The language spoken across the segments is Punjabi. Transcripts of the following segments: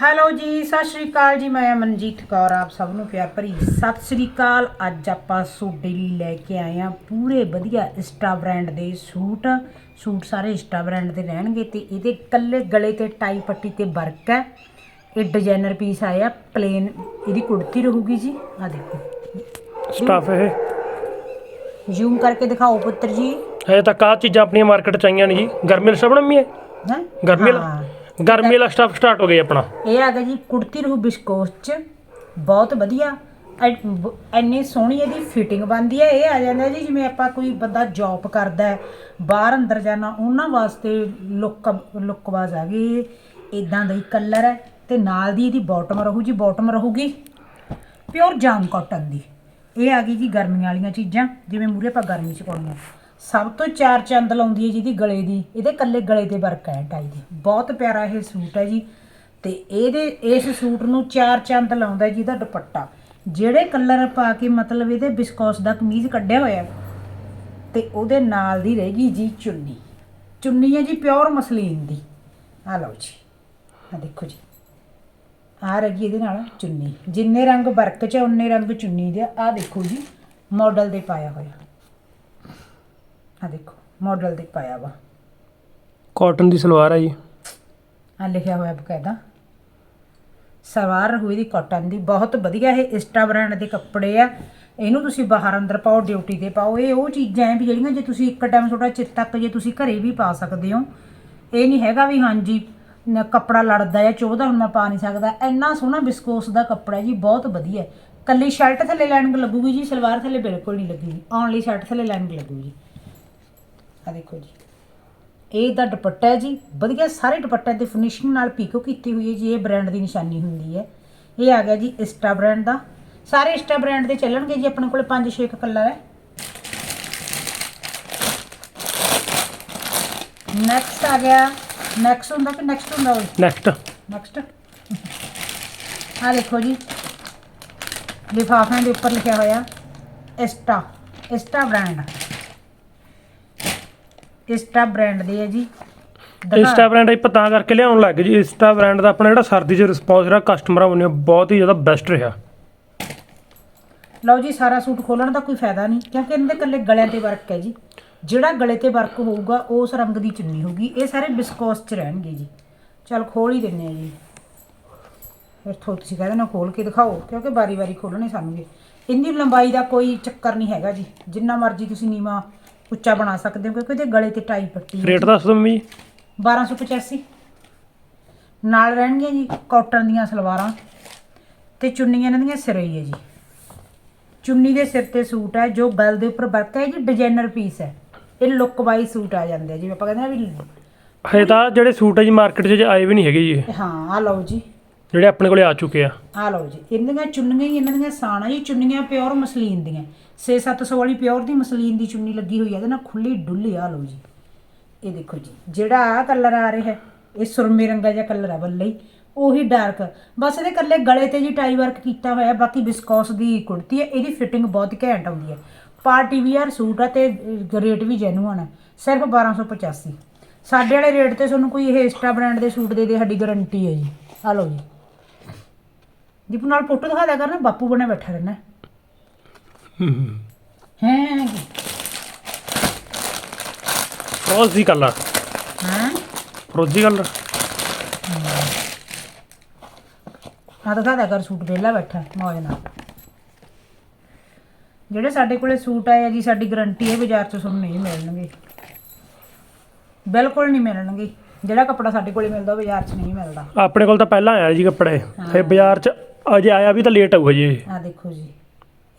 ਹੈਲੋ ਜੀ ਸਤਿ ਸ਼੍ਰੀ ਅਕਾਲ ਜੀ। ਮੈਂ ਮਨਜੀਤ ਕੌਰ ਆਪ ਸਭ ਨੂੰ ਪਿਆਰ ਭਰੀ ਸਤਿ ਸ਼੍ਰੀ ਅਕਾਲ। ਅੱਜ ਆਪਾਂ ਤੁਹਾਡੇ ਲਈ ਲੈ ਕੇ ਆਏ ਆ ਪੂਰੇ ਵਧੀਆ ਇਸਟਾ ਬ੍ਰਾਂਡ ਦੇ ਸੂਟ। ਸੂਟ ਸਾਰੇ ਇਸਟਾ ਬ੍ਰਾਂਡ ਦੇ ਰਹਿਣਗੇ ਤੇ ਇਹਦੇ ਕੱਲੇ ਗਲੇ ਤੇ ਟਾਈ ਪੱਟੀ ਤੇ ਵਰਕ ਹੈ। ਇਹ ਡਿਜ਼ਾਈਨਰ ਪੀਸ ਆਇਆ ਪਲੇਨ ਇਹਦੀ ਕੁੜਤੀ ਰਹੂਗੀ ਜੀ। ਆ ਦੇਖੋ। ਸਟਾਫ ਇਹ। ਜ਼ੂਮ ਕਰਕੇ ਦਿਖਾਓ ਪੁੱਤਰ ਜੀ। ਇਹ ਤਾਂ ਕਾ ਚੀਜ਼ਾਂ ਆਪਣੀਆਂ ਮਾਰਕੀਟ ਚ ਆਈਆਂ ਨੇ ਜੀ। ਗਰਮੀ ਬਣਾਮੀ ਹੈ। ਹੈ? ਗਰਮੀ ਵਾਲਾ ਗਰਮੀ ਵਾਲਾ ਸਟਾਫ ਸਟਾਰਟ ਹੋ ਗਿਆ ਆਪਣਾ। ਇਹ ਆ ਗਿਆ ਜੀ ਕੁੜਤੀ ਰਹੂ ਬਿਸਕੋਸ ਚ। ਬਹੁਤ ਵਧੀਆ। ਐ- ਇੰਨੀ ਸੋਹਣੀ ਇਹਦੀ ਫਿਟਿੰਗ ਬਣਦੀ ਹੈ ਇਹ ਆ ਜਾਂਦਾ ਜੀ, ਜਿਵੇਂ ਆਪਾਂ ਕੋਈ ਬੰਦਾ ਜੌਬ ਕਰਦਾ ਹੈ, ਬਾਹਰ ਅੰਦਰ ਜਾਣਾ, ਉਹਨਾਂ ਵਾਸਤੇ ਲੁੱਕ ਲੁੱਕਵਾਜ਼ ਆ ਗਈ। ਇਦਾਂ ਦਾ ਹੀ ਕਲਰ ਹੈ ਤੇ ਨਾਲ ਦੀ ਇਹਦੀ ਬਾਟਮ ਰਹੂ ਜੀ ਬਾਟਮ ਰਹੂਗੀ ਪਿਓਰ ਜਾਮ ਕਾਟਨ ਦੀ। ਇਹ ਆ ਗਈ ਜੀ ਗਰਮੀਆਂ ਵਾਲੀਆਂ ਚੀਜ਼ਾਂ, ਜਿਵੇਂ ਮੂਰੇ ਆਪਾਂ ਗਰਮੀ ਚ ਪਾਉਣੀਆਂ ਸਭ ਤੋਂ ਚਾਰ ਚੰਦ ਲਾਉਂਦੀ ਹੈ ਜਿਹਦੀ ਗਲੇ ਦੀ, ਇਹਦੇ ਕੱਲੇ ਗਲੇ ਤੇ ਵਰਕ ਹੈ ਟਾਈ ਦੀ। ਬਹੁਤ ਪਿਆਰਾ ਇਹ ਸੂਟ ਹੈ ਜੀ। ਤੇ ਇਹਦੇ, ਇਸ ਸੂਟ ਨੂੰ ਚਾਰ ਚੰਦ ਲਾਉਂਦਾ ਜੀ ਇਹਦਾ ਦੁਪੱਟਾ। ਜਿਹੜੇ ਕਲਰ ਪਾ ਕੇ ਮਤਲਬ ਇਹਦੇ ਬਿਸਕੋਸ ਦਾ ਕਮੀਜ਼ ਕੱਢਿਆ ਹੋਇਆ, ਤੇ ਉਹਦੇ ਨਾਲ ਦੀ ਰਹੇਗੀ ਜੀ ਚੁੰਨੀ। ਚੁੰਨੀ ਹੈ ਜੀ ਪਿਓਰ ਮਸਲੀਨ ਦੀ। ਆ ਲਓ ਜੀ। ਆ ਦੇਖੋ ਜੀ। ਆ ਰਹੀ ਇਹਦੇ ਨਾਲ ਚੁੰਨੀ। ਜਿੰਨੇ ਰੰਗ ਵਰਕ ਚ ਉਨੇ ਰੰਗ ਚੁੰਨੀ ਦੇ ਆ। ਦੇਖੋ ਜੀ ਮਾਡਲ ਦੇ ਪਾਇਆ ਹੋਇਆ। ਆ ਦੇਖੋ ਮਾਡਲ ਦੇ ਪਾਇਆ ਵਾ। ਕਾਟਨ ਦੀ ਸਲਵਾਰ ਹੈ ਜੀ। ਆ ਲਿਖਿਆ ਹੋਇਆ ਬਕਾਇਦਾ। ਸਲਵਾਰ ਹੋਈ ਦੀ ਕਾਟਨ ਦੀ ਬਹੁਤ ਵਧੀਆ ਇਹ ਇਸਟਾ ਬ੍ਰਾਂਡ ਦੇ ਕੱਪੜੇ ਆ। ਇਹਨੂੰ ਤੁਸੀਂ ਬਾਹਰ ਅੰਦਰ ਪਾਓ ਡਿਊਟੀ ਤੇ ਪਾਓ। ਇਹ ਉਹ ਚੀਜ਼ਾਂ ਐ ਵੀ ਜਿਹੜੀਆਂ ਜੇ ਤੁਸੀਂ ਇੱਕ ਟਾਈਮ ਤੁਹਾਡਾ ਚਿੱਤ ਤੱਕ ਜੇ ਤੁਸੀਂ ਘਰੇ ਵੀ ਪਾ ਸਕਦੇ ਹੋ। ਇਹ ਨਹੀਂ ਹੈਗਾ ਵੀ ਹਾਂਜੀ ਕੱਪੜਾ ਲੜਦਾ ਜਾਂ ਚੋਦਾ ਹੁਣ ਮੈਂ ਪਾ ਨਹੀਂ ਸਕਦਾ। ਇੰਨਾ ਸੋਹਣਾ ਬਿਸਕੋਸ ਦਾ ਕੱਪੜਾ ਜੀ ਬਹੁਤ ਵਧੀਆ। ਕੱਲੀ ਸ਼ਰਟ ਥੱਲੇ ਲਾਈਨਿੰਗ ਲੱਗੂਗੀ ਜੀ ਸਲਵਾਰ ਥੱਲੇ ਬਿਲਕੁਲ ਨਹੀਂ ਲੱਗੂਗੀ। ਓਨਲੀ ਸ਼ਰਟ ਥੱਲੇ ਲਾਈਨਿੰਗ ਲੱਗੂਗੀ। ਆ ਦੇਖੋ ਜੀ। ਇਹ ਦਾ ਦੁਪੱਟਾ ਹੈ ਜੀ। ਵਧੀਆ ਸਾਰੇ ਦੁਪੱਟੇ ਤੇ ਫਿਨਿਸ਼ਿੰਗ ਨਾਲ ਪੀਕੋ ਕੀਤੀ ਹੋਈ ਹੈ ਜੀ। ਇਹ ਬ੍ਰਾਂਡ ਦੀ ਨਿਸ਼ਾਨੀ ਹੁੰਦੀ ਹੈ। ਇਹ ਆ ਗਿਆ ਜੀ ਇਸਟਾ ਬ੍ਰਾਂਡ ਦਾ। ਸਾਰੇ ਇਸਟਾ ਬ੍ਰਾਂਡ ਦੇ ਚੱਲਣਗੇ ਜੀ ਆਪਣੇ ਕੋਲ 5-6 ਕਲਰ ਹੈ। ਨੈਕਸਟ ਆ ਗਿਆ। ਨੈਕਸਟ ਹੁੰਦਾ ਕਿ ਨੈਕਸਟ ਹੁੰਦਾ ਉਹ? ਨੈਕਸਟ ਨੈਕਸਟ ਆ ਦੇਖੋ ਜੀ। ਲਿਫਾਫਿਆਂ ਦੇ ਉੱਪਰ ਲਿਖਿਆ ਹੋਇਆ। ਇਸਟਾ ਇਸਟਾ ਬ੍ਰਾਂਡ ਇਸਟਾ ਬ੍ਰਾਂਡ ਦੇ ਹੈ ਜੀ। ਇੰਸਟਾ ਬ੍ਰਾਂਡ ਆਪਾਂ ਤਾਂ ਕਰਕੇ ਲਿਆਉਣ ਲੱਗ ਜੀ। ਇੰਸਟਾ ਬ੍ਰਾਂਡ ਦਾ ਆਪਣਾ ਜਿਹੜਾ ਸਰਦੀ 'ਚ ਰਿਸਪੌਂਸ ਰਿਹਾ ਕਸਟਮਰਾਂ ਵੱਲੋਂ ਬਹੁਤ ਹੀ ਜ਼ਿਆਦਾ ਬੈਸਟ ਰਿਹਾ। ਲਓ ਜੀ ਸਾਰਾ ਸੂਟ ਖੋਲਣ ਦਾ ਕੋਈ ਫਾਇਦਾ ਨਹੀਂ ਕਿਉਂਕਿ ਇਹਨਾਂ ਦੇ ਇਕੱਲੇ ਗਲਿਆਂ ਤੇ ਵਰਕ ਹੈ ਜੀ। ਜਿਹੜਾ ਗਲੇ ਤੇ ਵਰਕ ਹੋਊਗਾ ਉਸ ਰੰਗ ਦੀ ਚੁੰਨੀ ਹੋਊਗੀ। ਇਹ ਸਾਰੇ ਬਿਸਕੋਸ ਚ ਰਹਿਣਗੇ ਜੀ। ਚਲ ਖੋਲ ਹੀ ਦਿੰਨੇ ਆ ਜੀ। ਫਿਰ ਥੋ ਤੁਸੀਂ ਕਹਿੰਦੇ ਨਾ ਖੋਲ ਕੇ ਦਿਖਾਓ ਕਿਉਂਕਿ ਬਾਰੀ-ਬਾਰੀ ਖੋਲਣੇ ਸਾਨੂੰਗੇ ਇੰਨੀ ਲੰਬਾਈ ਦਾ ਕੋਈ ਚੱਕਰ ਨਹੀਂ ਹੈਗਾ ਜੀ। ਜਿੰਨਾ ਮਰਜ਼ੀ ਤੁਸੀਂ ਨੀਵਾ ਉੱਚਾ ਬਣਾ ਸਕਦੇ ਹੋ ਕਿਉਂਕਿ ਇਹਦੇ ਗਲੇ ਤੇ ਟਾਈ ਪੱਟੀ ਹੈ ਰੇਟ ਦੱਸ ਦਿਓ ਮੰਮੀ ਜੀ। 1285 ਨਾਲ ਰਹਿਣਗੀਆਂ ਜੀ ਕਾਟਨ ਦੀਆਂ ਸਲਵਾਰਾਂ ਤੇ ਚੁੰਨੀਆਂ ਇਹਨਾਂ ਦੀਆਂ ਸਿਰੇ ਹੀ ਹੈ ਜੀ। ਚੁੰਨੀ ਦੇ ਸਿਰ ਤੇ ਸੂਟ ਹੈ ਜੋ ਗਲ ਦੇ ਉੱਪਰ ਵਰਕ ਹੈ ਜੀ ਡਿਜ਼ਾਈਨਰ ਪੀਸ ਹੈ। ਇਹ ਲੁੱਕ ਵਾਈਜ਼ ਸੂਟ ਆ ਜਾਂਦੇ ਆ ਜਿਵੇਂ ਆਪਾਂ ਕਹਿੰਦੇ ਆ ਵੀ ਹਜੇ ਤਾਂ ਜਿਹੜੇ ਸੂਟ ਹੈ ਜੀ ਮਾਰਕੀਟ 'ਚ ਆਏ ਵੀ ਨਹੀਂ ਹੈਗੇ ਜੀ ਇਹ, ਹਾਂ ਆ ਲਓ ਜੀ। ਜਿਹੜੇ ਆਪਣੇ ਕੋਲੇ ਆ ਚੁੱਕੇ ਆ। ਆ ਲਓ ਜੀ ਇਹਨਾਂ ਦੀਆਂ ਚੁੰਨੀਆਂ ਹੀ ਇਹਨਾਂ ਦੀਆਂ ਸਾਣਾ ਜੀ ਚੁੰਨੀਆਂ ਪਿਓਰ ਮਸਲੀਨ ਦੀਆਂ। 6-700 ਵਾਲੀ ਪਿਓਰ ਦੀ ਮਸਲੀਨ ਦੀ ਚੁੰਨੀ ਲੱਗੀ ਹੋਈ ਹੈ ਇਹਦੇ ਨਾਲ ਖੁੱਲੀ ਡੁੱਲੀ ਆ, ਲਓ ਜੀ। ਇਹ ਦੇਖੋ ਜੀ, ਜਿਹੜਾ ਆ ਕਲਰ ਆ ਰਿਹਾ, ਇਹ ਸੁਰਮੇ ਰੰਗਾ ਜਿਹਾ ਕਲਰ ਆ ਬੱਲੇ ਉਹੀ ਡਾਰਕ ਬਸ ਇਹਦੇ ਕੱਲੇ ਗਲੇ ਤੇ ਜੀ ਟਾਈ ਵਰਕ ਕੀਤਾ ਹੋਇਆ, ਬਾਕੀ ਬਿਸਕੋਸ ਦੀ ਕੁੜਤੀ ਹੈ, ਇਹਦੀ ਫਿਟਿੰਗ ਬਹੁਤ ਘੈਂਟ ਆਉਂਦੀ ਹੈ। ਪਾਰਟੀ ਵੀਅਰ ਸੂਟ ਆ ਤੇ ਰੇਟ ਵੀ ਜੈਨੂਅਨ ਹੈ ਸਿਰਫ 1285 ਸਾਡੇ ਵਾਲੇ ਰੇਟ ਤੇ ਤੁਹਾਨੂੰ ਕੋਈ ਇਹ ਐਕਸਟਰਾ ਬ੍ਰਾਂਡ ਦੇ ਸੂਟ ਦੇ ਦੇ, ਸਾਡੀ ਗਾਰੰਟੀ ਹੈ ਜੀ। ਆ ਲਓ ਜੀ। ਦੀਪੂ ਨਾਲ ਫੋਟੋ ਦਿਖਾ ਦਿਆ ਕਰਨਾ, ਬਾਪੂ ਬਣੇ ਬੈਠਾ ਰਹਿਣਾ। ਹੈ। ਰੋਜ਼ੀ ਕਲਰ। ਹਾਂ। ਰੋਜ਼ੀ ਕਲਰ। ਆ ਦਿਖਾ ਦਿਆ ਕਰ ਸੂਟ ਵਿਹਲਾ ਬੈਠਾ ਮੌਜ ਨਾਲ। ਜਿਹੜੇ ਸਾਡੇ ਕੋਲੇ ਸੂਟ ਆਏ ਆ ਜੀ ਸਾਡੀ ਗਾਰੰਟੀ ਹੈ ਬਾਜ਼ਾਰ 'ਚ ਤੁਹਾਨੂੰ ਨਹੀਂ ਮਿਲਣਗੇ। ਬਿਲਕੁਲ ਨਹੀਂ ਮਿਲਣਗੇ। ਜਿਹੜਾ ਕੱਪੜਾ ਸਾਡੇ ਕੋਲੇ ਮਿਲਦਾ ਉਹ ਬਾਜ਼ਾਰ 'ਚ ਨਹੀਂ ਮਿਲਦਾ। ਆਪਣੇ ਕੋਲ ਤਾਂ ਪਹਿਲਾਂ ਆਇਆ ਜੀ ਕੱਪੜੇ। ਇਹ ਬਾਜ਼ਾਰ 'ਚ ਅਜੇ ਆਇਆ ਵੀ ਤਾਂ ਲੇਟ ਆਊਗਾ ਜੀ ਆ ਦੇਖੋ ਜੀ।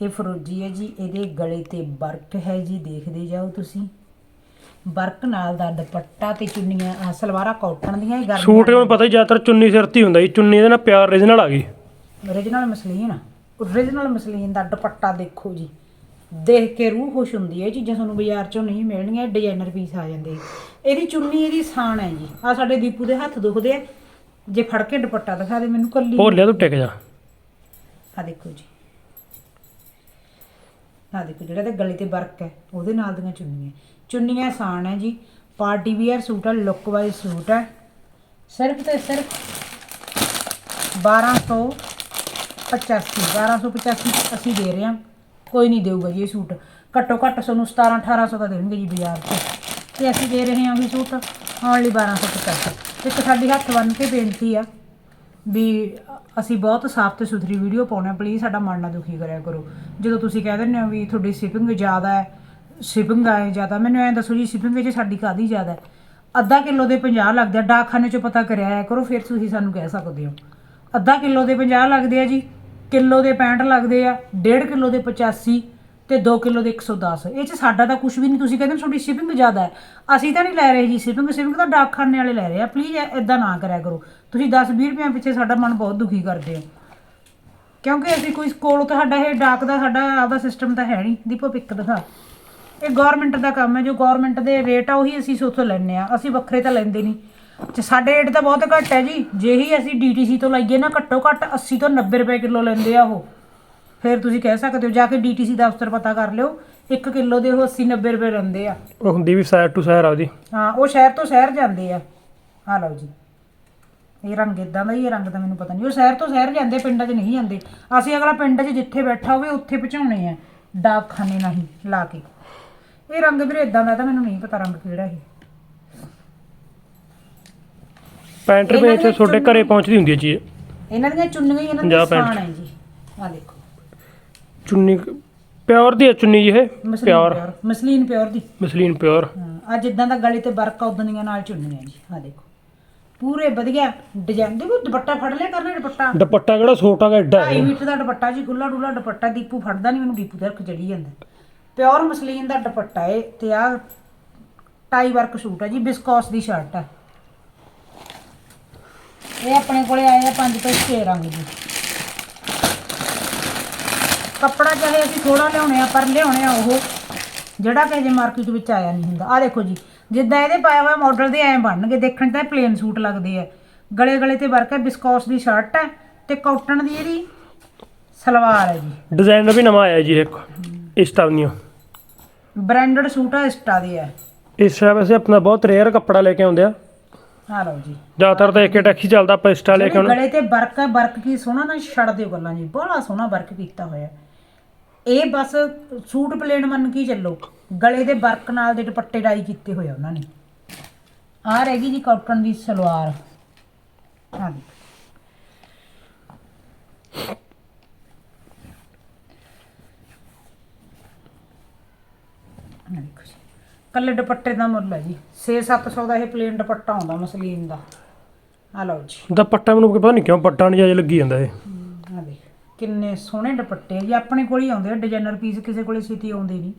ਇਹ ਫਰੋਜੀ ਹੈ ਜੀ ਇਹਦੇ ਗਲੇ ਤੇ ਵਰਕ ਹੈ ਜੀ ਦੇਖਦੇ ਜਾਓ ਤੁਸੀਂ। ਵਰਕ ਨਾਲ ਦਾ ਦੁਪੱਟਾ ਤੇ ਚੁੰਨੀਆਂ ਆ ਸਲਵਾਰਾਂ ਕਾਟਨ ਦੀਆਂ ਇਹ ਗਰਮੀਆਂ ਸੂਟ ਨੂੰ। ਪਤਾ ਹੀ ਜ਼ਿਆਦਾਤਰ ਚੁੰਨੀ ਸਿਰ ਤੇ ਹੀ ਹੁੰਦਾ ਜੀ। ਚੁੰਨੀ ਇਹਦੇ ਨਾਲ ਪਿਆਰ ਰੀਜਨਲ ਆ ਗਈ। ਓਰੀਜਨਲ ਮਸਲੀਨ ਓਰੀਜਨਲ ਮਸਲੀਨ ਦਾ ਦੁਪੱਟਾ ਦੇਖੋ ਜੀ। ਦੇਖ ਕੇ ਰੂਹ ਖੁਸ਼ ਹੁੰਦੀ ਹੈ ਇਹ ਚੀਜ਼ਾਂ ਤੁਹਾਨੂੰ ਬਾਜ਼ਾਰ ਚੋਂ ਨਹੀਂ ਮਿਲਣਗੀਆਂ ਡਿਜ਼ਾਈਨਰ ਪੀਸ ਆ ਜਾਂਦੇ। ਇਹਦੀ ਚੁੰਨੀ ਇਹਦੀ ਸਾਨ ਹੈ ਜੀ। ਆ ਸਾਡੇ ਦੀਪੂ ਦੇ ਹੱਥ ਦੁਖਦੇ ਆ। ਜੇ ਫੜ ਕੇ ਦੁਪੱਟਾ ਦਿਖਾ ਦੇ ਮੈਨੂੰ ਕੱਲੀ। ਭੋਲਿਆ ਤੂੰ ਟਿਕ ਜਾ। ਆ ਦੇਖੋ ਜੀ। ਨਾ ਦੇਖੋ, ਜਿਹੜਾ ਤੇ ਗਲੇ ਤੇ ਵਰਕ ਹੈ, ਉਹਦੇ ਨਾਲ ਦੀਆਂ ਚੁੰਨੀਆਂ। ਚੁੰਨੀਆਂ ਆਸਾਨ ਹੈ ਜੀ। ਪਾਰਟੀ ਵੀਅਰ ਸੂਟ ਹੈ ਲੁੱਕ ਵਾਈਜ਼ ਸੂਟ ਹੈ। ਸਿਰਫ ਤੇ ਸਿਰਫ 1285 1285 ਅਸੀਂ ਦੇ ਰਹੇ ਹਾਂ। ਕੋਈ ਨਹੀਂ ਦੇਊਗਾ ਜੀ ਇਹ ਸੂਟ। ਘੱਟੋ ਘੱਟ ਤੁਹਾਨੂੰ 17 1800 ਦਾ ਦੇਣਗੇ ਜੀ ਬਾਜ਼ਾਰ 'ਚ ਤੇ ਅਸੀਂ ਦੇ ਰਹੇ ਹਾਂ ਵੀ ਸੂਟ, ਆਉਣ ਲਈ ਓਨਲੀ 1285 ਇੱਕ ਸਾਡੀ ਹੱਥ ਬੰਨ ਕੇ ਬੇਨਤੀ ਆ ਵੀ ਅਸੀਂ ਬਹੁਤ ਸਾਫ਼ ਤੇ ਸੁਥਰੀ ਵੀਡੀਓ ਪਾਉਣੇ ਆ ਪਲੀਜ਼ ਸਾਡਾ ਮਨ ਨਾ ਦੁਖੀ ਕਰਿਆ ਕਰੋ। ਜਦੋਂ ਤੁਸੀਂ ਕਹਿ ਦਿੰਦੇ ਹੋ ਵੀ ਤੁਹਾਡੀ ਸ਼ਿਪਿੰਗ ਜ਼ਿਆਦਾ ਹੈ ਸ਼ਿਪਿੰਗ ਆਏ ਜ਼ਿਆਦਾ, ਮੈਨੂੰ ਐਂ ਦੱਸੋ ਜੀ ਸ਼ਿਪਿੰਗ ਵਿੱਚ ਸਾਡੀ ਕਾਦੀ ਜ਼ਿਆਦਾ ਹੈ? ਅੱਧਾ ਕਿਲੋ ਦੇ 50 ਲੱਗਦੇ ਆ ਡਾਕਖਾਨੇ 'ਚੋਂ ਪਤਾ ਕਰਿਆ ਆਇਆ ਕਰੋ, ਫਿਰ ਤੁਸੀਂ ਸਾਨੂੰ ਕਹਿ ਸਕਦੇ ਹੋ। ਅੱਧਾ ਕਿਲੋ ਦੇ 50 ਲੱਗਦੇ ਆ ਜੀ, ਕਿਲੋ ਦੇ 65 ਲੱਗਦੇ ਆ 1.5 ਕਿਲੋ ਦੇ 85 ਤੇ 2 ਕਿਲੋ ਦੇ 110 ਇਹ 'ਚ ਸਾਡਾ ਤਾਂ ਕੁਝ ਵੀ ਨਹੀਂ, ਤੁਸੀਂ ਕਹਿੰਦੇ ਤੁਹਾਡੀ ਸ਼ਿਪਿੰਗ ਜ਼ਿਆਦਾ ਹੈ। ਅਸੀਂ ਤਾਂ ਨਹੀਂ ਲੈ ਰਹੇ ਜੀ ਸ਼ਿਪਿੰਗ ਸ਼ਿਪਿੰਗ ਤਾਂ ਡਾਕਖਾਨੇ ਵਾਲੇ ਲੈ ਰਹੇ ਆ। ਪਲੀਜ਼ ਇਦਾਂ ਨਾ ਕਰਿਆ ਕਰੋ। ਤੁਸੀਂ 10 20 ਰੁਪਏ ਪਿੱਛੇ ਸਾਡਾ ਮਨ ਬਹੁਤ ਦੁਖੀ ਕਰਦੇ ਹੋ। ਕਿਉਂਕਿ ਅਸੀਂ ਕੋਈ ਕੋਲ ਤੁਹਾਡਾ ਇਹ ਡਾਕ ਦਾ, ਸਾਡਾ ਆਪਦਾ ਸਿਸਟਮ ਤਾਂ ਹੈ ਨਹੀਂ। ਦੀਪੋ ਪਿੱਕ ਦਿਖਾ। ਇਹ ਗਵਰਨਮੈਂਟ ਦਾ ਕੰਮ ਹੈ। ਜੋ ਗਵਰਨਮੈਂਟ ਦੇ ਰੇਟ ਆ, ਉਹੀ ਅਸੀਂ ਸੋਥੋਂ ਲੈਂਦੇ ਆ ਅਸੀਂ ਵੱਖਰੇ ਤਾਂ ਲੈਂਦੇ ਨਹੀਂ। ਤੇ ਸਾਡੇ ਰੇਟ ਤਾਂ ਬਹੁਤ ਘੱਟ ਹੈ ਜੀ। ਜੇ ਹੀ ਅਸੀਂ ਡੀਟੀਸੀ ਤੋਂ ਲਈਏ ਨਾ, ਘੱਟੋ ਘੱਟ 80 ਤੋਂ 90 ਰੁਪਏ ਕਿਲੋ ਲੈਂਦੇ ਆ ਉਹ। ਫਿਰ ਤੁਸੀਂ ਕਹਿ ਸਕਦੇ ਹੋ ਜਾ ਕੇ ਡੀਟੀਸੀ ਦਾ ਅਫਸਰ ਪਤਾ ਕਰ ਲਿਓ 1 ਕਿਲੋ ਦੇ ਉਹ 80 90 ਰੁਪਏ ਲੈਂਦੇ ਆ। ਉਹ ਹੁੰਦੀ ਵੀ ਸਾਈਡ ਟੂ ਸਾਈਡ ਆ ਉਹਦੀ। ਹਾਂ ਉਹ ਸ਼ਹਿਰ ਤੋਂ ਸ਼ਹਿਰ ਜਾਂਦੇ ਆ। ਆ ਲਓ ਜੀ। ਇਹ ਰੰਗ ਇਦਾਂ ਦਾ ਹੀ ਇਹ ਰੰਗ ਤਾਂ ਮੈਨੂੰ ਪਤਾ ਨਹੀਂ। ਉਹ ਸ਼ਹਿਰ ਤੋਂ ਸ਼ਹਿਰ ਜਾਂਦੇ ਪਿੰਡਾਂ 'ਚ ਨਹੀਂ ਜਾਂਦੇ। ਅਸੀਂ ਅਗਲਾ ਪਿੰਡ 'ਚ ਜਿੱਥੇ ਬੈਠਾ ਹੋਵੇ ਉੱਥੇ ਪਹੁੰਚਾਉਣੇ ਆ ਡਾਕਖਾਨੇ ਨਹੀਂ ਲਾ ਕੇ। ਇਹ ਰੰਗ ਵੀਰੇ ਇਦਾਂ ਦਾ ਤਾਂ ਮੈਨੂੰ ਨਹੀਂ ਪਤਾ ਰੰਗ ਕਿਹੜਾ ਇਹ। 65 ਰੁਪਏ ਚ ਤੁਹਾਡੇ ਘਰੇ ਪਹੁੰਚਦੀ ਹੁੰਦੀ ਹੈ ਜੀ। ਇਹ। ਇਹਨਾਂ ਦੀਆਂ ਚੁੰਨੀਆਂ ਹੀ ਇਹਨਾਂ ਦੀ ਪੈਂਹਠ। ਸਾਨ ਹੈ ਜੀ। ਆ ਦੇਖੋ। ਚੁੰਨੀ ਪਿਓਰ ਦੀ ਹੈ ਚੁੰਨੀ ਇਹ ਪਿਓਰ। ਮਸਲੀਨ ਪਿਓਰ ਦੀ। Muslin pure. ਆ ਜਿੱਦਾਂ ਦਾ ਗਲੇ ਤੇ ਵਰਕ ਆ ਉਦਾਂ ਦੀਆਂ ਨਾਲ ਚੁੰਨੀਆਂ ਜੀ। ਆ ਦੇਖੋ। ਪੂਰੇ ਵਧੀਆ ਡਿਜ਼ਾਈਨ ਦੇਖੋ ਦੁਪੱਟਾ ਫੜ ਲਿਆ ਕਰਨਾ ਦੁਪੱਟਾ। ਦੁਪੱਟਾ ਕਿਹੜਾ ਛੋਟਾ ਗਾ ਐਡਾ ਹੈ। 2 ਮੀਟਰ ਦਾ ਦੁਪੱਟਾ ਜੀ ਖੁੱਲਾ ਡੁੱਲਾ ਦੁਪੱਟਾ। ਦੀਪੂ ਫੜਦਾ ਨਹੀਂ ਮੈਨੂੰ ਦੀਪੂ ਦੇ ਹੱਥ ਚੜੀ ਜਾਂਦਾ। ਪਿਓਰ ਮਸਲੀਨ ਦਾ ਦੁਪੱਟਾ ਏ ਤੇ ਆ ਟਾਈ ਵਰਕ ਸੂਟ ਹੈ ਜੀ ਬਿਸਕੋਸ ਦੀ ਸ਼ਰਟ ਹੈ ਇਹ ਆਪਣੇ ਕੋਲੇ ਆਏ ਆ ਪੰਜ ਤੋਂ 6 ਰੰਗ ਜੀ ਕੱਪੜਾ ਚਾਹੇ ਅਸੀਂ ਥੋੜਾ ਲਿਆਉਣੇ ਆ ਪਰ ਲਿਆਉਣੇ ਆ ਉਹ। ਜਿਹੜਾ ਕਿ ਹਜੇ ਮਾਰਕੀਟ ਵਿੱਚ ਆਇਆ ਨਹੀਂ ਹੁੰਦਾ। ਆ ਦੇਖੋ ਜੀ ਜਿੱਦਾਂ ਇਹਦੇ ਪਾਇਆ ਹੋਇਆ ਮਾਡਲ ਦੇ ਐਂ ਬਣਨਗੇ ਦੇਖਣ ਤਾਂ ਪਲੇਨ ਸੂਟ ਲੱਗਦੇ ਆ। ਗਲੇ ਗਲੇ ਤੇ ਵਰਕ ਹੈ ਬਿਸਕੋਸ ਦੀ ਸ਼ਰਟ ਹੈ ਤੇ ਕਾਟਨ ਦੀ ਇਹਦੀ ਸਲਵਾਰ ਹੈ ਜੀ। ਡਿਜ਼ਾਈਨਰ ਵੀ ਨਵਾਂ ਆਇਆ ਜੀ ਇੱਕ ਇਸ ਟਾਈਮ ਨਿਓ ਬ੍ਰਾਂਡਡ ਸੂਟ ਆ ਇਸਟਾ ਦੇ ਆ। ਇਸ ਤਰ੍ਹਾਂ ਵੈਸੇ ਆਪਣਾ ਬਹੁਤ ਰੇਅਰ ਕੱਪੜਾ ਲੈ ਕੇ ਆਉਂਦੇ ਆ। ਆ ਲਓ ਜੀ। ਜ਼ਿਆਦਾਤਰ ਤਾਂ ਇੱਕ ਹੀ ਟੈਕਸੀ ਚੱਲਦਾ ਆਪਾਂ ਇੰਸਟਾ ਲੈ ਕੇ ਆਉਣਾ। ਗਲੇ ਤੇ ਵਰਕ ਹੈ ਵਰਕ ਕੀ ਸੋਹਣਾ ਨਾ ਛੱਡ ਦਿਓ ਗੱਲਾਂ ਜੀ। ਬੜਾ ਸੋਹਣਾ ਵਰਕ ਕੀਤਾ ਹੋਇਆ। ਇਹ ਬਸ ਸੂਟ ਪਲੇਨ ਮੰਨ ਕੇ ਹੀ ਚੱਲੋ। ਗਲੇ ਦੇ ਵਰਕ ਨਾਲ ਦੇ ਦੁਪੱਟੇ ਡਾਈ ਕੀਤੇ ਹੋਏ ਆ ਉਹਨਾਂ ਨੇ। ਆਹ ਰਹਿ ਗਈ ਜੀ ਕਾਟਨ ਦੀ ਸਲਵਾਰ। ਹਾਂ ਜੀ ਆਹ ਦੇਖੋ ਜੀ। ਕੱਲੇ ਦੁਪੱਟੇ ਦਾ ਮੁੱਲ ਹੈ ਜੀ। 6-700 ਦਾ ਇਹ ਪਲੇਨ ਦੁਪੱਟਾ ਆਉਂਦਾ ਮਸਲੀਨ ਦਾ। ਆ ਲਓ ਜੀ। ਦੁਪੱਟਾ ਮੈਨੂੰ ਪਤਾ ਨਹੀਂ ਕਿਉਂ ਪੱਟਾ ਨਹੀਂ ਜਾਜ ਲੱਗੀ ਜਾਂਦਾ ਇਹ। ਕਿੰਨੇ ਸੋਹਣੇ ਦੁਪੱਟੇ ਆ। ਜੀ ਆਪਣੇ ਕੋਲ ਹੀ ਆਉਂਦੇ ਆ ਡਿਜ਼ਾਈਨਰ ਪੀਸ ਕਿਸੇ ਕੋਲੇ ਸਿੱਧੀ ਆਉਂਦੇ ਨਹੀਂ।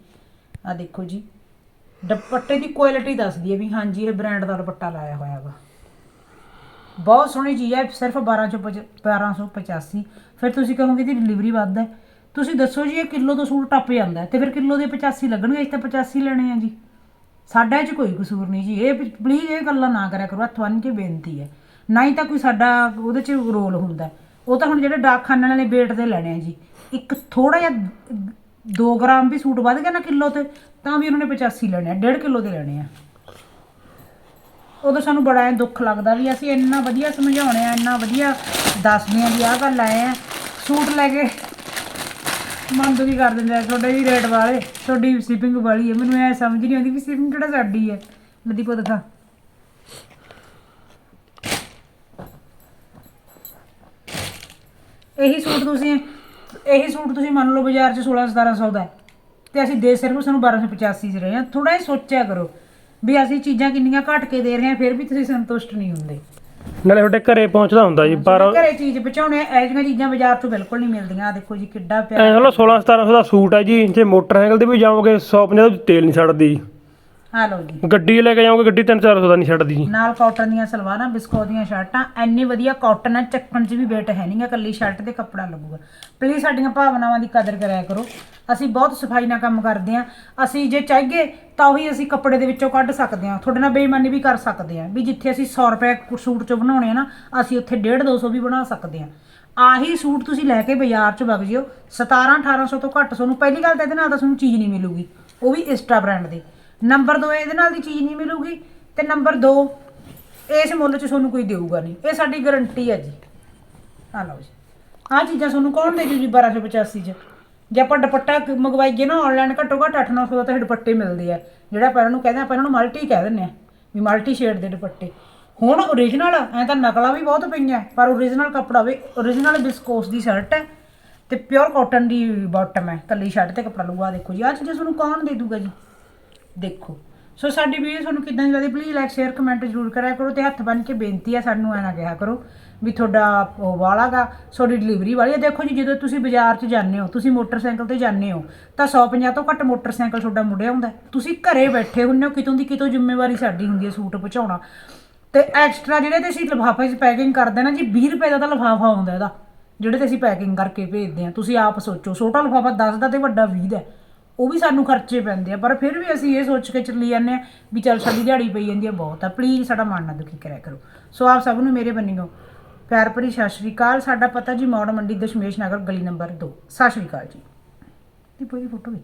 ਆ ਦੇਖੋ ਜੀ, ਦੁਪੱਟੇ ਦੀ ਕੁਆਲਿਟੀ ਦੱਸਦੀ ਹੈ ਵੀ ਹਾਂਜੀ, ਇਹ ਬ੍ਰਾਂਡ ਦਾ ਦੁਪੱਟਾ ਲਾਇਆ ਹੋਇਆ ਵਾ। ਬਹੁਤ ਸੋਹਣੀ ਚੀਜ਼ ਹੈ ਸਿਰਫ 1285 ਫਿਰ ਤੁਸੀਂ ਕਹੋਗੇ ਦੀ ਡਿਲੀਵਰੀ ਵੱਧ ਹੈ ਤੁਸੀਂ ਦੱਸੋ ਜੀ, ਇਹ ਕਿਲੋ ਤੋਂ ਸੂਟ ਟੱਪ ਜਾਂਦਾ ਹੈ ਤੇ ਫਿਰ ਕਿਲੋ ਦੇ 85 ਲੱਗਣਗੇ ਇਸ ਤਾਂ 85 ਲੈਣੇ ਆ ਜੀ। ਸਾਡਾ ਇਹ 'ਚ ਕੋਈ ਕਸੂਰ ਨਹੀਂ ਜੀ। ਇਹ ਪਲੀਜ਼ ਇਹ ਗੱਲਾਂ ਨਾ ਕਰਿਆ ਕਰੋ, ਹੱਥ ਬੰਨ੍ਹ ਕੇ ਬੇਨਤੀ ਹੈ। ਨਾ ਹੀ ਤਾਂ ਕੋਈ ਸਾਡਾ, ਉਹਦੇ 'ਚ ਰੋਲ ਹੁੰਦਾ ਉਹ ਤਾਂ ਹੁਣ ਜਿਹੜੇ ਡਾਕਖਾਨੇ ਵਾਲੇ ਵੇਟ ਦੇ ਲੈਣੇ ਆ ਜੀ। ਇੱਕ ਥੋੜਾ ਜਿਹਾ 2 ਗ੍ਰਾਮ ਵੀ ਸੂਟ ਵੱਧ ਗਿਆ ਨਾ ਕਿਲੋ ਤੇ, ਤਾਂ ਵੀ ਉਹਨਾਂ ਨੇ 85 ਲੈਣੇ ਆ 1.5 ਕਿਲੋ ਦੇ ਲੈਣੇ ਆ। ਉਦੋਂ ਸਾਨੂੰ ਬੜਾ ਐਂ ਦੁੱਖ ਲੱਗਦਾ ਵੀ ਅਸੀਂ ਇੰਨਾ ਵਧੀਆ ਸਮਝਾਉਣੇ ਆ, ਇੰਨਾ ਵਧੀਆ ਦੱਸਦੇ ਆ ਵੀ ਆਹ ਗੱਲ ਆਏ ਆ। ਸੂਟ ਲੈ ਕੇ ਮਨ ਦੁਖੀ ਕਰ ਦਿੰਦੇ ਆ, ਤੁਹਾਡੇ ਵੀ ਰੇਟ ਵਾਲੇ, ਤੁਹਾਡੀ ਸ਼ਿਪਿੰਗ ਵਾਲੀ ਹੈ ਮੈਨੂੰ ਐ ਸਮਝ ਨਹੀਂ ਆਉਂਦੀ ਵੀ ਸ਼ਿਪਿੰਗ ਕਿਹੜਾ ਸਾਡੀ ਹੈ ਨਦੀਪੋ ਦਿਖਾ ਇਹੀ ਸੂਟ ਤੁਸੀਂ ਇਹੀ ਸੂਟ ਤੁਸੀਂ ਮੰਨ ਲਓ ਬਾਜ਼ਾਰ 'ਚ 16 1700 ਦਾ ਹੈ, ਤੇ ਅਸੀਂ ਦੇ ਸਿਰਫ ਸਾਨੂੰ 1285 ਚ ਰਹੇ ਹਾਂ। ਥੋੜਾ ਜਿਹਾ ਸੋਚਿਆ ਕਰੋ ਵੀ ਅਸੀਂ ਚੀਜ਼ਾਂ ਕਿੰਨੀਆਂ ਘੱਟ ਕੇ ਦੇ ਰਹੇ ਹਾਂ ਫਿਰ ਵੀ ਤੁਸੀਂ ਸੰਤੁਸ਼ਟ ਨਹੀਂ ਹੁੰਦੇ। ਨਾਲੇ ਤੁਹਾਡੇ ਘਰੇ ਪਹੁੰਚਦਾ ਹੁੰਦਾ ਜੀ ਪਰ ਘਰੇ ਚੀਜ਼ ਪਹੁੰਚਾਉਣੇ ਐ ਜਿਹੀਆਂ ਚੀਜ਼ਾਂ ਬਾਜ਼ਾਰ ਤੋਂ ਬਿਲਕੁਲ ਨਹੀਂ ਮਿਲਦੀਆਂ। ਆਹ ਦੇਖੋ ਜੀ ਕਿੱਡਾ ਐ ਪਿਆ ਚਲੋ 16 1700 ਦਾ ਸੂਟ ਹੈ ਜੀ ਜੇ ਮੋਟਰਸਾਈਕਲ ਤੇ ਵੀ ਜਾਓਗੇ 150 ਦਾ ਤੇਲ ਨਹੀਂ ਛੱਡਦੀ ਆ ਲਓ ਜੀ। ਗੱਡੀ ਲੈ ਕੇ ਜਾਓਗੇ ਗੱਡੀ 3 400 ਦਾ ਨਹੀਂ ਛੱਡਦੀ ਜੀ। ਨਾਲ ਕਾਟਨ ਦੀਆਂ ਸਲਵਾਰਾਂ ਬਿਸਕੋ ਦੀਆਂ ਸ਼ਰਟਾਂ ਐਨੀ ਵਧੀਆ ਕਾਟਨ ਹੈ ਚੱਕਣ 'ਚ ਵੀ ਵੇਟ ਹੈ ਨਹੀਂਗਾ ਕੱਲੀ ਸ਼ਰਟ ਤੇ ਕੱਪੜਾ ਲੱਗੂਗਾ। ਪਲੀਜ਼ ਸਾਡੀਆਂ ਭਾਵਨਾਵਾਂ ਦੀ ਕਦਰ ਕਰਿਆ ਕਰੋ। ਅਸੀਂ ਬਹੁਤ ਸਫ਼ਾਈ ਨਾਲ ਕੰਮ ਕਰਦੇ ਹਾਂ। ਅਸੀਂ ਜੇ ਚਾਹੀਏ ਤਾਂ ਉਹੀ ਅਸੀਂ ਕੱਪੜੇ ਦੇ ਵਿੱਚੋਂ ਕੱਢ ਸਕਦੇ ਹਾਂ। ਤੁਹਾਡੇ ਨਾਲ ਬੇਈਮਾਨੀ ਵੀ ਕਰ ਸਕਦੇ ਹਾਂ। ਵੀ ਜਿੱਥੇ ਅਸੀਂ 100 ਰੁਪਏ ਸੂਟ 'ਚੋਂ ਬਣਾਉਣੇ ਆ ਨਾ ਅਸੀਂ ਉੱਥੇ 150 200 ਵੀ ਬਣਾ ਸਕਦੇ ਹਾਂ। ਆਹੀ ਸੂਟ ਤੁਸੀਂ ਲੈ ਕੇ ਬਾਜ਼ਾਰ 'ਚ ਵਗ ਜਿਓ। 17 1800 ਤੋਂ ਘੱਟ ਤੁਹਾਨੂੰ ਪਹਿਲੀ ਗੱਲ ਤਾਂ ਇਹਦੇ ਨਾਲ ਤਾਂ ਤੁਹਾਨੂੰ ਚੀਜ਼ ਨਹੀਂ ਮਿਲੂਗੀ। ਉਹ ਵੀ ਇਸਟਾ ਬ੍ਰਾਂਡ ਦੀ। ਨੰਬਰ 2 ਇਹਦੇ ਨਾਲ ਦੀ ਚੀਜ਼ ਨਹੀਂ ਮਿਲੂਗੀ ਤੇ ਨੰਬਰ 2 ਇਸ ਮੁੱਲ 'ਚ ਤੁਹਾਨੂੰ ਕੋਈ ਦੇਊਗਾ ਨਹੀਂ। ਇਹ ਸਾਡੀ ਗਾਰੰਟੀ ਹੈ ਜੀ। ਆ ਲਓ ਜੀ। ਆ ਚੀਜ਼ਾਂ ਤੁਹਾਨੂੰ ਕੌਣ ਦੇ ਜੂ ਜੀ 1285 ਚ? ਜੇ ਆਪਾਂ ਦੁਪੱਟਾ ਮੰਗਵਾਈਏ ਨਾ ਆਨਲਾਈਨ ਘੱਟੋ ਘੱਟ 8-900 ਦਾ ਤਾਂ ਦੁਪੱਟੇ ਮਿਲਦੇ ਆ। ਜਿਹੜਾ ਆਪਾਂ ਇਹਨਾਂ ਨੂੰ ਕਹਿੰਦੇ ਆ, ਆਪਾਂ ਇਹਨਾਂ ਨੂੰ ਮਲਟੀ ਕਹਿ ਦਿੰਦੇ ਆ ਵੀ ਮਲਟੀ ਸ਼ੇਡ ਦੇ ਦੁਪੱਟੇ। ਹੁਣ ਓਰੀਜਨਲ ਐ ਤਾਂ ਨਕਲਾਂ ਵੀ ਬਹੁਤ ਪਈਆਂ ਪਰ ਓਰੀਜਨਲ ਕੱਪੜਾ ਵੀ ਓਰੀਜਨਲ ਬਿਸਕੋਸ ਦੀ ਸ਼ਰਟ ਹੈ ਤੇ ਪਿਓਰ ਕਾਟਨ ਦੀ ਬਾਟਮ ਹੈ ਕੱਲੀ ਸ਼ਰਟ ਤੇ ਕੱਪੜਾ ਲੂਆ ਦੇਖੋ ਜੀ ਆ ਚੀਜ਼ਾਂ ਤੁਹਾਨੂੰ ਕੌਣ ਦੇ ਦੂਗਾ ਜੀ? ਦੇਖੋ। ਸੋ ਸਾਡੀ ਵੀਡੀਓ ਤੁਹਾਨੂੰ ਕਿਦਾਂ ਦੀ ਲੱਗਦੀ ਪਲੀਜ਼ ਲਾਈਕ ਸ਼ੇਅਰ ਕਮੈਂਟ ਜ਼ਰੂਰ ਕਰਿਆ ਕਰੋ ਤੇ ਹੱਥ ਬੰਨ ਕੇ ਬੇਨਤੀ ਹੈ ਸਾਨੂੰ ਐ ਨਾ ਕਿਹਾ ਕਰੋ ਵੀ ਤੁਹਾਡਾ ਉਹ ਵਾਲਾਗਾ ਤੁਹਾਡੀ ਡਿਲੀਵਰੀ ਵਾਲੀ ਆ। ਦੇਖੋ ਜੀ, ਜਦੋਂ ਤੁਸੀਂ ਬਾਜ਼ਾਰ 'ਚ ਜਾਂਦੇ ਹੋ, ਤੁਸੀਂ ਮੋਟਰਸਾਈਕਲ ਤੇ ਜਾਂਦੇ ਹੋ, ਤਾਂ 150 ਤੋਂ ਘੱਟ ਮੋਟਰਸਾਈਕਲ ਤੁਹਾਡਾ ਮੁੜਿਆ ਹੁੰਦਾ ਤੁਸੀਂ ਘਰੇ ਬੈਠੇ ਹੁੰਦੇ ਹੋ, ਕਿਤੋਂ ਦੀ ਕਿਤੋਂ ਜ਼ਿੰਮੇਵਾਰੀ ਸਾਡੀ ਹੁੰਦੀ ਹੈ ਸੂਟ ਪਹੁੰਚਾਉਣਾ। ਤੇ ਐਕਸਟਰਾ ਜਿਹੜੇ ਤੇ ਅਸੀਂ ਲਿਫਾਫੇ 'ਚ ਪੈਕਿੰਗ ਕਰਦੇ ਨਾ ਜੀ 20 ਰੁਪਏ ਦਾ ਤਾਂ ਲਿਫਾਫਾ ਆਉਂਦਾ ਇਹਦਾ, ਜਿਹੜੇ ਤੇ ਅਸੀਂ ਪੈਕਿੰਗ ਕਰਕੇ ਭੇਜਦੇ ਆ। ਤੁਸੀਂ ਆਪ ਸੋਚੋ, ਛੋਟਾ ਲਿਫਾਫਾ 10 ਦਾ ਤੇ ਵੱਡਾ 20 ਦਾ ਉਹ ਵੀ ਸਾਨੂੰ ਖਰਚੇ ਪੈਂਦੇ ਆ, ਪਰ ਫਿਰ ਵੀ ਅਸੀਂ ਇਹ ਸੋਚ ਕੇ ਚੱਲੀ ਜਾਂਦੇ ਆ ਵੀ ਚੱਲ ਸਾਡੀ ਦਿਹਾੜੀ ਪਈ ਜਾਂਦੀ ਆ ਬਹੁਤ ਆ ਪਲੀਜ਼ ਸਾਡਾ ਮਨ ਨਾ ਦੁਖੀ ਕਰਿਆ ਕਰੋ। ਸੋ ਆਪ ਸਭ ਨੂੰ ਮੇਰੇ ਬੰਨਿਓ, ਪਿਆਰ ਭਰੀ ਸਤਿ ਸ਼੍ਰੀ ਅਕਾਲ। ਸਾਡਾ ਪਤਾ ਜੀ ਮੌੜ ਮੰਡੀ ਦਸ਼ਮੇਸ਼ ਨਗਰ ਗਲੀ ਨੰਬਰ 2 ਸਤਿ ਸ਼੍ਰੀ ਅਕਾਲ ਜੀ। ਦੀ ਪੂਰੀ ਫੋਟੋ ਵਿੱਚ